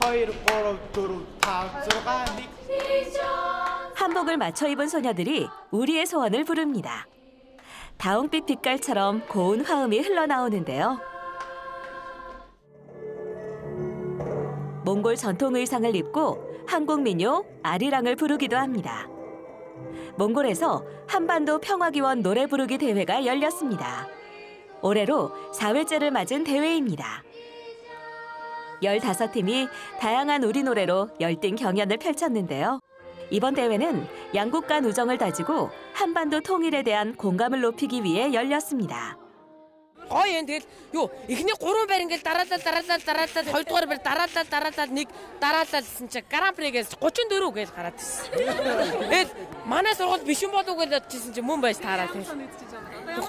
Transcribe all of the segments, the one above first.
거이로 꼬르뚜루 탁스로가니 한복을 맞춰 입은 소녀들이 우리의 소원을 부릅니다. 다홍빛 빛깔처럼 고운 화음이 흘러나오는데요. 몽골 전통 의상을 입고 한국 민요 아리랑을 부르기도 합니다. 몽골에서 한반도 평화기원 노래 부르기 대회가 열렸습니다. 올해로 4회째를 맞은 대회입니다. 15팀이 다양한 우리 노래로 열띤 경연을 펼쳤는데요. 이번 대회는 양국 간 우정을 다지고 한반도 통일에 대한 공감을 높이기 위해 열렸습니다. гоё юм тэгэл юу эхний 3 байр ингээл дараалал дараалал дараалал хоёрдугаар байр дараалал дараалал нэг дараалал гэсэн чи гран-пригээс 34 гэж гараад ирсэн. Тэгэл манай сургууль биш юм болов уу гэж бодчихсон чи мөн байж таараа тэгэл.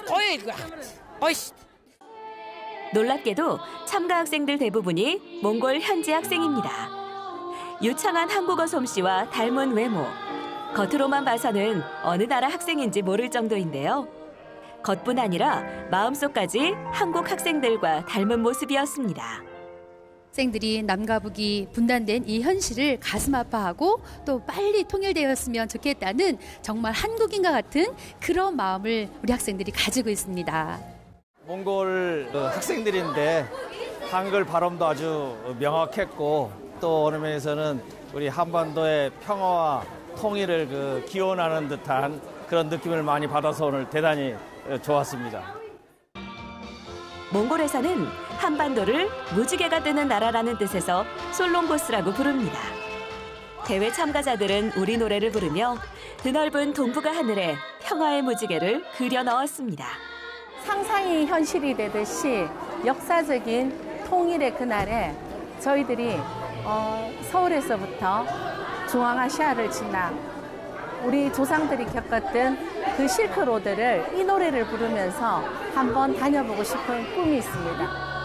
Гоё илгүй ах. Гоё шүү. 놀랍게도 참가 학생들 대부분이 몽골 현지 학생입니다. 유창한 한국어 솜씨와 닮은 외모. 겉으로만 봐서는 어느 나라 학생인지 모를 정도인데요. 겉뿐 아니라 마음속까지 한국 학생들과 닮은 모습이었습니다. 학생들이 남과 북이 분단된 이 현실을 가슴 아파하고 또 빨리 통일되었으면 좋겠다는 정말 한국인과 같은 그런 마음을 우리 학생들이 가지고 있습니다. 몽골 그 학생들인데 한글 발음도 아주 명확했고 또 어느 면에서는 우리 한반도의 평화와 통일을 그 기원하는 듯한 그런 느낌을 많이 받아서 오늘 대단히 좋았습니다. 몽골에서는 한반도를 무지개가 뜨는 나라라는 뜻에서 솔롱보스라고 부릅니다. 대회 참가자들은 우리 노래를 부르며 드넓은 동북아 하늘에 평화의 무지개를 그려 넣었습니다. 상상이 현실이 되듯이 역사적인 통일의 그날에 저희들이 어, 서울에서부터 중앙아시아를 지나 우리 조상들이 겪었던 그 실크로드를 이 노래를 부르면서 한번 다녀보고 싶은 꿈이 있습니다.